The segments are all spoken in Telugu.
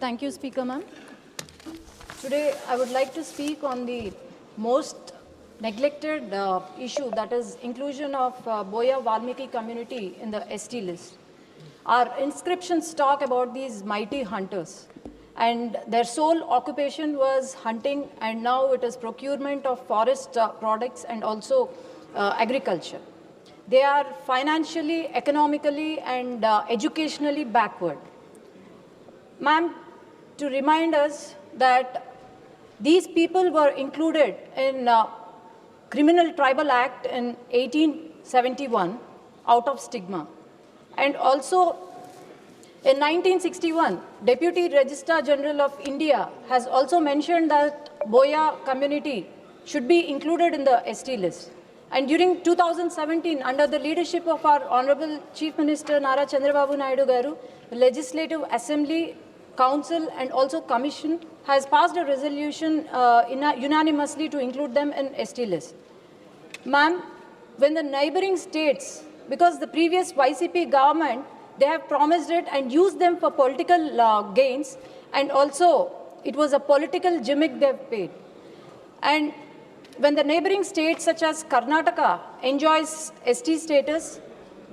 Thank you, Speaker ma'am. Today, I would like to speak on the most neglected uh, issue, that is inclusion of uh, Boya Valmiki community in the ST list. Our inscriptions talk about these mighty hunters, and their sole occupation was hunting, and now it is procurement of forest uh, products and also uh, agriculture. They are financially, economically, and uh, educationally backward. Ma'am, to remind us that these people were included in uh, Criminal Tribal Act in 1871 out of stigma. And also in 1961, Deputy Registrar General of India has also mentioned that Boya community should be included in the ST list. And during 2017, under the leadership of our Honorable Chief Minister Nara Chandrababu Naidu Garu, the Legislative Assembly, Council, and also Commission has passed a resolution uh, ina- unanimously to include them in ST list. Ma'am, when the neighboring states, because the previous YCP government, they have promised it and used them for political uh, gains, and also it was a political gimmick they've paid. And when the neighboring states such as Karnataka enjoys ST status,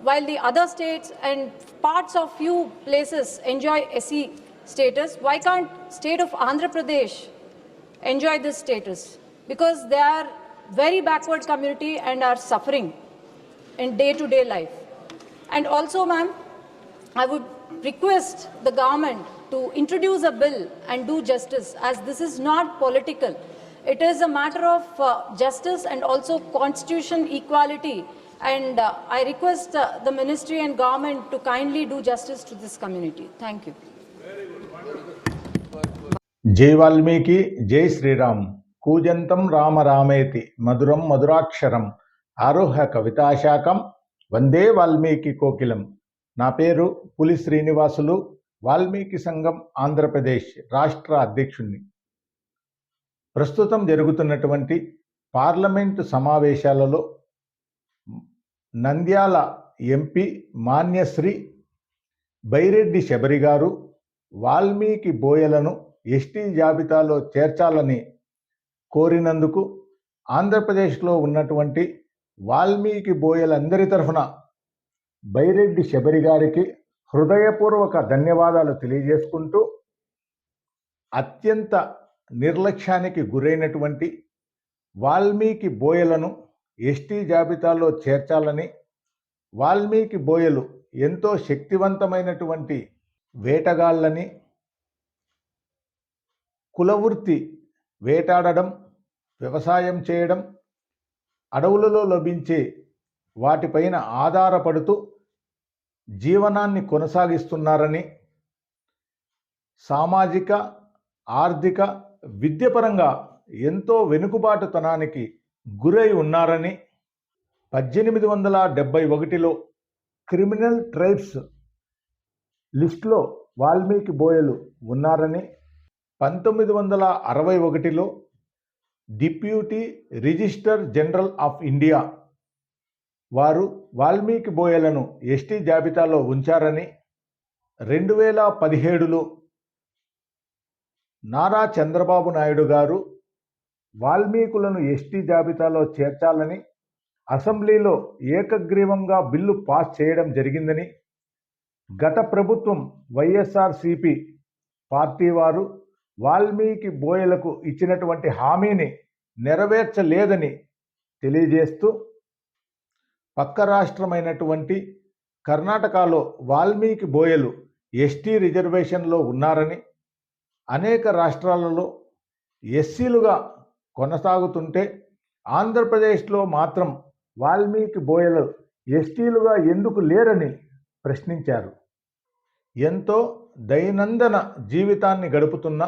while the other states and parts of few places enjoy SE status, why can't state of Andhra Pradesh enjoy this status? Because they are very backward community and are suffering in day-to-day life. And also, ma'am, I would request the government to introduce a bill and do justice, as this is not political. It is a matter of uh, justice and also constitution equality. And uh, I request uh, the ministry and government to kindly do justice to this community. Thank you. జై వాల్మీకి జై శ్రీరామ్. కూజంతం రామ రామేతి మధురం మధురాక్షరం ఆరోహ కవితాశాఖం వందే వాల్మీకి కోకిలం. నా పేరు పులి శ్రీనివాసులు వాల్మీకి సంఘం ఆంధ్రప్రదేశ్ రాష్ట్ర అధ్యక్షుణ్ణి. ప్రస్తుతం జరుగుతున్నటువంటి పార్లమెంటు సమావేశాలలో నంద్యాల ఎంపీ మాన్యశ్రీ బైరెడ్డి శబరి గారు వాల్మీకి బోయలను ఎస్టీ జాబితాలో చేర్చాలని కోరినందుకు ఆంధ్రప్రదేశ్లో ఉన్నటువంటి వాల్మీకి బోయలందరి తరఫున బైరెడ్డి శబరి గారికి హృదయపూర్వక ధన్యవాదాలు తెలియజేసుకుంటూ అత్యంత నిర్లక్ష్యానికి గురైనటువంటి వాల్మీకి బోయలను ఎస్టీ జాబితాలో చేర్చాలని వాల్మీకి బోయలు ఎంతో శక్తివంతమైనటువంటి వేటగాళ్ళని కులవృత్తి వేటాడడం వ్యవసాయం చేయడం అడవులలో లభించే వాటిపైన ఆధారపడుతూ జీవనాన్ని కొనసాగిస్తున్నారని సామాజిక ఆర్థిక విద్యపరంగా ఎంతో వెనుకబాటుతనానికి గురై ఉన్నారని పద్దెనిమిది వందల డెబ్భై ఒకటిలో క్రిమినల్ ట్రైబ్స్ లిస్టులో వాల్మీకి బోయలు ఉన్నారని పంతొమ్మిది వందల అరవై ఒకటిలో deputy registrar general of India వారు వాల్మీకి బోయలను ఎస్టీ జాబితాలో ఉంచారని రెండు వేల పదిహేడులో నారా చంద్రబాబు నాయుడు గారు వాల్మీకులను ఎస్టీ జాబితాలో చేర్చాలని అసెంబ్లీలో ఏకగ్రీవంగా బిల్లు పాస్ చేయడం జరిగిందని గత ప్రభుత్వం వైఎస్ఆర్సిపి పార్టీ వారు వాల్మీకి బోయలకు ఇచ్చినటువంటి హామీని నెరవేర్చలేదని తెలియజేస్తూ పక్క రాష్ట్రమైనటువంటి కర్ణాటకలో వాల్మీకి బోయలు ఎస్టీ రిజర్వేషన్లో ఉన్నారని అనేక రాష్ట్రాలలో ఎస్సీలుగా కొనసాగుతుంటే ఆంధ్రప్రదేశ్లో మాత్రం వాల్మీకి బోయలు ఎస్టీలుగా ఎందుకు లేరని ప్రశ్నించారు. ఎంతో దైనందిన జీవితాన్ని గడుపుతున్న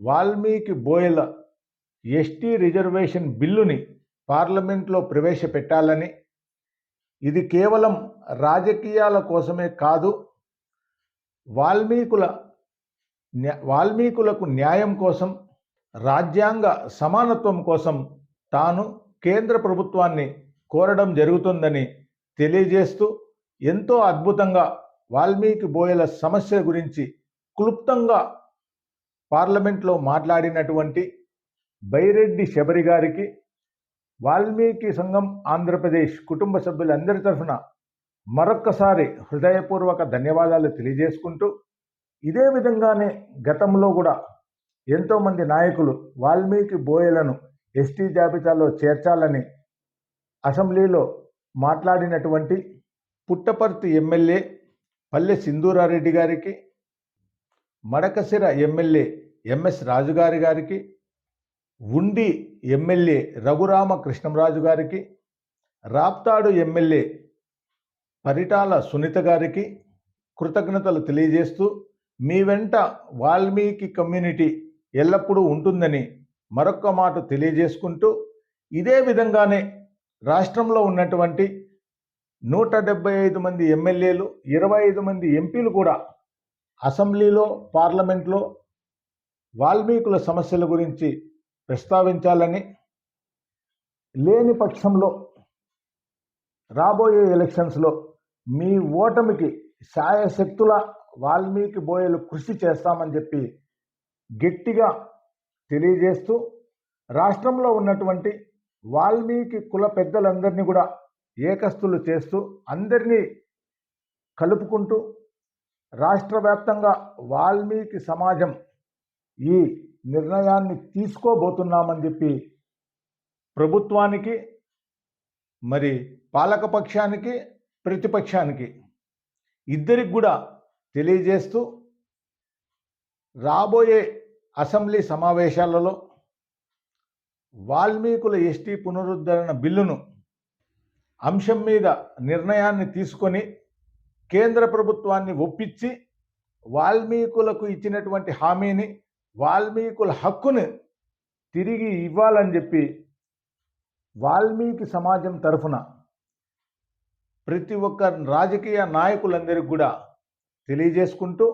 వాల్మీకి బోయల ఎస్టీ రిజర్వేషన్ బిల్లుని పార్లమెంట్లో ప్రవేశపెట్టాలని ఇది కేవలం రాజకీయాల కోసమే కాదు వాల్మీకుల వాల్మీకులకు న్యాయం కోసం రాజ్యాంగ సమానత్వం కోసం తాను కేంద్ర ప్రభుత్వాన్ని కోరడం జరుగుతుందని తెలియజేస్తూ ఎంతో అద్భుతంగా వాల్మీకి బోయల సమస్య గురించి క్లుప్తంగా పార్లమెంట్లో మాట్లాడినటువంటి బైరెడ్డి శబరి గారికి వాల్మీకి సంఘం ఆంధ్రప్రదేశ్ కుటుంబ సభ్యులందరి తరఫున మరొక్కసారి హృదయపూర్వక ధన్యవాదాలు తెలియజేసుకుంటూ ఇదే విధంగానే గతంలో కూడా ఎంతోమంది నాయకులు వాల్మీకి బోయలను ఎస్టీ జాబితాలో చేర్చాలని అసెంబ్లీలో మాట్లాడినటువంటి పుట్టపర్తి ఎమ్మెల్యే పల్లె సింధూరారెడ్డి గారికి మడకసిర ఎమ్మెల్యే ఎంఎస్ రాజుగారి గారికి ఉండి ఎమ్మెల్యే రఘురామ కృష్ణంరాజు గారికి రాప్తాడు ఎమ్మెల్యే పరిటాల సునీత గారికి కృతజ్ఞతలు తెలియజేస్తూ మీ వెంట వాల్మీకి కమ్యూనిటీ ఎల్లప్పుడూ ఉంటుందని మరొక్క మాట తెలియజేసుకుంటూ ఇదే విధంగానే రాష్ట్రంలో ఉన్నటువంటి నూట డెబ్బై ఐదు మంది ఎమ్మెల్యేలు ఇరవై ఐదు మంది ఎంపీలు కూడా అసెంబ్లీలో పార్లమెంట్లో వాల్మీకుల సమస్యల గురించి ప్రస్తావించాలని లేని పక్షంలో రాబోయే ఎలక్షన్స్లో మీ ఓటమికి శాయశక్తుల వాల్మీకి బోయలు కృషి చేస్తామని చెప్పి గట్టిగా తెలియజేస్తూ రాష్ట్రంలో ఉన్నటువంటి వాల్మీకి కుల పెద్దలందరినీ కూడా ఏకస్తులు చేస్తూ అందరినీ కలుపుకుంటూ రాష్ట్ర వ్యాప్తంగా వాల్మీకి సమాజం ఈ నిర్ణయాన్ని తీసుకోబోతున్నామని చెప్పి ప్రభుత్వానికి మరి పాలకపక్షానికి ప్రతిపక్షానికి ఇద్దరికి కూడా తెలియజేస్తూ రాబోయే అసెంబ్లీ సమావేశాలలో వాల్మీకుల ఎస్టీ పునరుద్ధరణ బిల్లును అంశం మీద నిర్ణయాన్ని తీసుకొని కేంద్ర ప్రభుత్వాన్ని ఒప్పించి వాల్మీకులకు ఇచ్చినటువంటి హామీని వాల్మీకుల హక్కుని తిరిగి ఇవ్వాలని చెప్పి వాల్మీకి సమాజం తరఫున ప్రతి ఒక్క రాజకీయ నాయకులందరికీ కూడా తెలియజేసుకుంటూ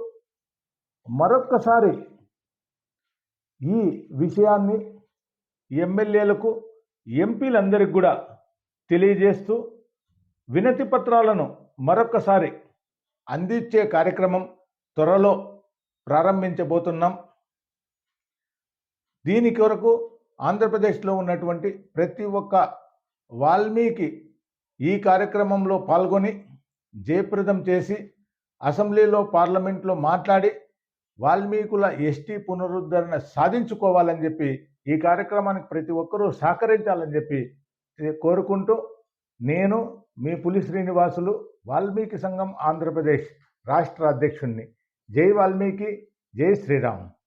మరొక్కసారి ఈ విషయాన్ని ఎమ్మెల్యేలకు ఎంపీలందరికీ కూడా తెలియజేస్తూ వినతి పత్రాలను మరొక్కసారి అందించే కార్యక్రమం త్వరలో ప్రారంభించబోతున్నాం. దీని కొరకు ఆంధ్రప్రదేశ్లో ఉన్నటువంటి ప్రతి ఒక్క వాల్మీకి ఈ కార్యక్రమంలో పాల్గొని జయప్రదం చేసి అసెంబ్లీలో పార్లమెంట్లో మాట్లాడి వాల్మీకుల ఎస్టీ పునరుద్ధరణ సాధించుకోవాలని చెప్పి ఈ కార్యక్రమానికి ప్రతి ఒక్కరూ సహకరించాలని చెప్పి కోరుకుంటూ నేను మీ పులి శ్రీనివాసులు వాల్మీకి సంఘం ఆంధ్రప్రదేశ్ రాష్ట్ర అధ్యక్షుణ్ణి. జై వాల్మీకి జై శ్రీరామ్.